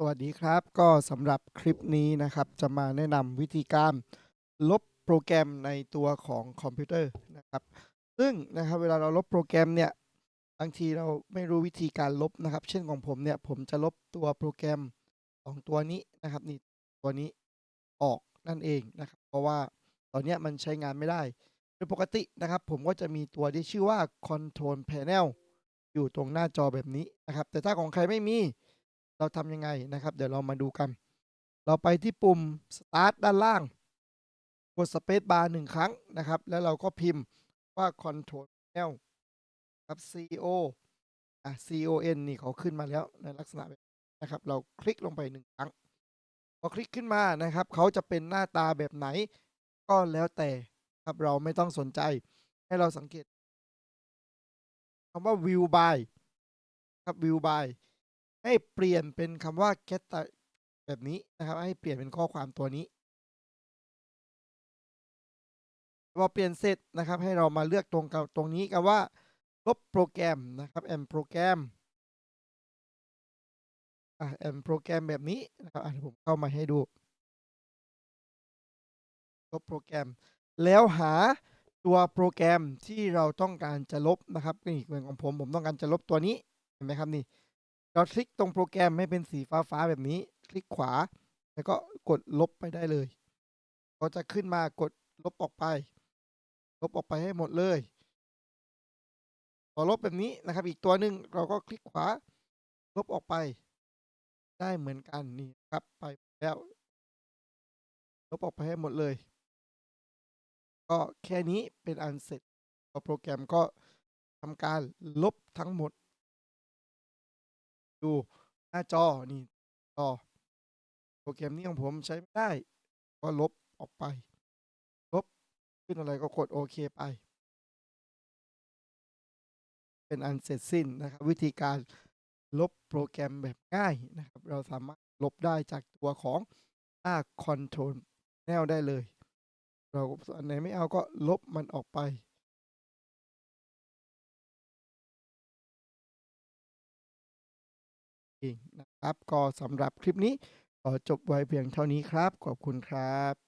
สวัสดีครับก็สำหรับคลิปนี้นะครับ จะมาแนะนำวิธีการลบโปรแกรมในตัวของคอมพิวเตอร์นะครับ ซึ่งนะครับเวลาเราลบโปรแกรมเนี่ยบางทีเราไม่รู้วิธีการลบนะครับ เช่นของผมเนี่ยผมจะลบตัวโปรแกรมของตัวนี้นะครับนี่ตัวนี้ออกนั่นเองนะครับ เพราะว่าตอนนี้มันใช้งานไม่ได้โดยปกตินะครับ ผมก็จะมีตัวที่ชื่อว่า Control Panel อยู่ตรงหน้าจอแบบนี้นะครับ แต่ถ้าของใครไม่มี เราทำยังไงนะครับ เดี๋ยวเรามาดูกัน เราไปที่ปุ่ม start ด้านล่าง กด space bar หนึ่งครั้งนะครับ แล้วเราก็พิมพ์ว่า control panel ครับ co อะ con นี่เขาขึ้นมาแล้วในลักษณะแบบนะครับ เราคลิกลงไปหนึ่งครั้ง พอคลิกขึ้นมานะครับ เขาจะเป็นหน้าตาแบบไหน ก็แล้วแต่ครับเราไม่ต้องสนใจ ให้เราสังเกตคำว่า view by ครับ view by ให้เปลี่ยนเป็นคำว่า get แบบนี้นะครับ ให้เปลี่ยนเป็นข้อความตัวนี้พอเปลี่ยนเสร็จนะครับ ให้เรามาเลือกตรงกับตรงนี้กันว่าลบโปรแกรมนะครับแอมโปรแกรมอะแอมโปรแกรมแบบนี้นะครับอะผมเข้ามาให้ดูลบโปรแกรม แล้วหาตัวโปรแกรมที่เราต้องการจะลบนะครับนี่เหมือนของผมผมต้องการจะลบตัวนี้เห็นไหมครับนี่ เราคลิกตรงโปรแกรมให้เป็นสีฟ้าฟ้าๆแบบนี้ คลิกขวา แล้วก็กดลบไปได้เลยก็จะขึ้นมากดลบออกไป ลบออกไปให้หมดเลยพอลบแบบนี้นะครับ อีกตัวหนึ่งเราก็คลิกขวา ลบออกไป ได้เหมือนกันนี่ครับไปแล้ว ลบออกไปให้หมดเลย ก็แค่นี้เป็นอันเสร็จพอโปรแกรมก็ทำการลบทั้งหมด ดูหน้าจอนี่จอโปรแกรมนี้ของผมใช้ไม่ได้ ก็ลบออกไป ลบขึ้นอะไรก็กดโอเคไป เป็นอันเสร็จสิ้นนะครับ วิธีการลบโปรแกรมแบบง่ายนะครับ เราสามารถลบได้จากตัวของหน้า Control Panel ได้เลย เราอันไหนไม่เอาก็ลบมันออกไป เองนะครับ ก็สำหรับคลิปนี้ขอจบไว้เพียงเท่านี้ครับ ขอบคุณครับ